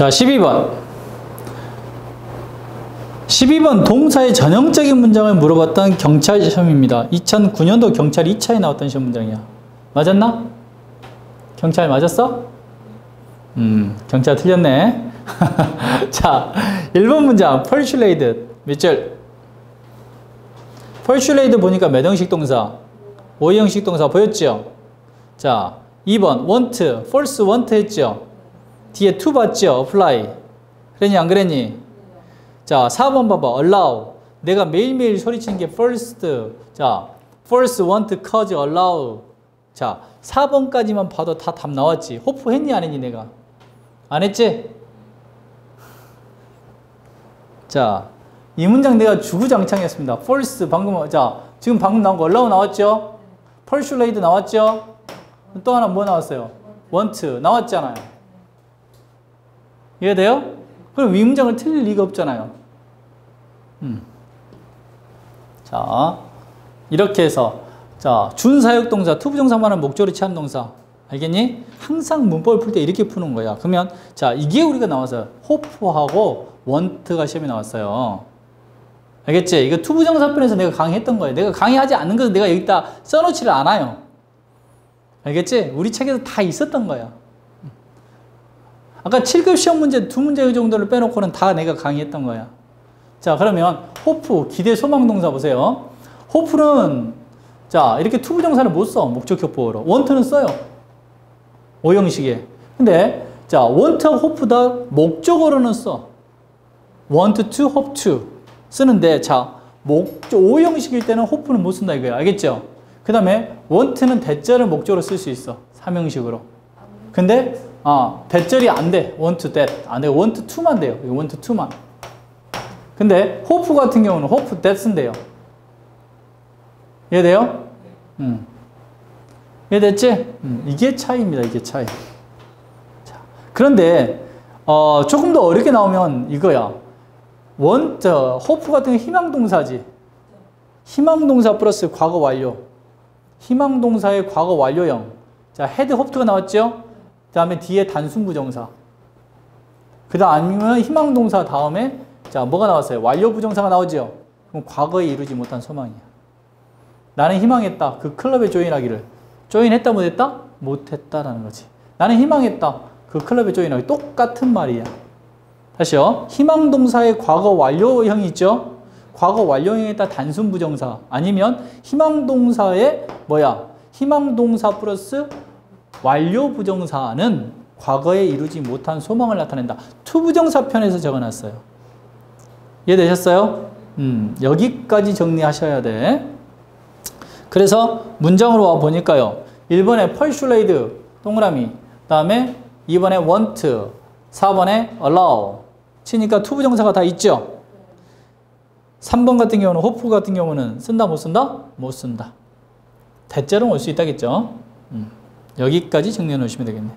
자, 12번. 12번 동사의 전형적인 문장을 물어봤던 경찰 시험입니다. 2009년도 경찰 2차에 나왔던 시험 문장이야. 맞았나? 경찰 맞았어? 음, 경찰 틀렸네. 자, 1번 문장. persuade. 몇 줄? persuade 보니까 몇 형식 동사? 5형식 동사 보였죠? 자, 2번. want. false want 했죠? 뒤에 to 봤죠? apply. 그랬니? 안 그랬니? 자, 4번 봐봐. allow. 내가 매일매일 소리치는 게 first. 자, first want cause allow. 자, 4번까지만 봐도 다 답 나왔지. 호프 했니? 안 했니? 내가? 안 했지? 자, 이 문장 내가 주구장창했습니다. false 방금 자, 지금 방금 나온 거 allow 나왔죠? persuade 나왔죠? 또 하나 뭐 나왔어요? want 나왔잖아요. 이해돼요? 그럼 위 문장을 틀릴 리가 없잖아요. 음. 자, 이렇게 해서 자, 준사역 동사, 투부정사만은 목적으로 취한 동사. 알겠니? 항상 문법을 풀 때 이렇게 푸는 거야. 그러면 자, 이게 우리가 나와서 호프하고 원트가 시험에 나왔어요. 알겠지? 이거 투부정사편에서 내가 강의했던 거예요. 내가 강의하지 않는 것은 내가 여기다 써놓지를 않아요. 알겠지? 우리 책에서 다 있었던 거야. 아까 7급 시험 문제 두 문제 정도를 빼놓고는 다 내가 강의했던 거야. 자, 그러면 호프, 기대 소망 동사 보세요. 호프는 자, 이렇게 투부 정사를 못 써. 목적격보로. 원트는 써요. 오형식에. 근데 자, 원트하고 호프다 목적어로는 써. want to, hope to 쓰는데 자, 목적 오형식일 때는 호프는 못 쓴다 이거야. 알겠죠? 그 다음에 want는 대절을 목적으로 쓸 수 있어. 삼형식으로. 근데 아, 대절이 안 돼. want that. 안 돼. want to만 돼요. want to만. 근데 hope 같은 경우는 hope that 쓴대요. 이해돼요? 음. 이해됐지? 음, 이게 차이입니다. 이게 차이. 자, 그런데 어, 조금 더 어렵게 나오면 이거야. want, hope 같은 게 희망동사지. 희망동사 플러스 과거 완료. 희망동사의 과거 완료형. 자, had, hoped가 나왔죠? 그 다음에 뒤에 단순 부정사. 그 다음에 희망동사 다음에 자, 뭐가 나왔어요? 완료 부정사가 나오죠? 그럼 과거에 이루지 못한 소망이야. 나는 희망했다. 그 클럽에 조인하기를. 조인했다 못했다? 못했다라는 거지. 나는 희망했다. 그 클럽에 조인하기. 똑같은 말이야. 다시요. 희망동사의 과거 완료형이 있죠? 과거 완료형에 따 단순 부정사 아니면 희망동사의 뭐야? 희망동사 플러스 완료 부정사는 과거에 이루지 못한 소망을 나타낸다. 투부정사 편에서 적어놨어요. 이해되셨어요? 음, 여기까지 정리하셔야 돼. 그래서 문장으로 와 보니까요. 1번에 persuade 동그라미 다음에 2번에 want 4번에 allow 치니까 투부정사가 다 있죠. 3번 같은 경우는 hope 같은 경우는 쓴다 못 쓴다? 못 쓴다. 대자로 올수 있다겠죠. 음, 여기까지 정리해 놓으시면 되겠네.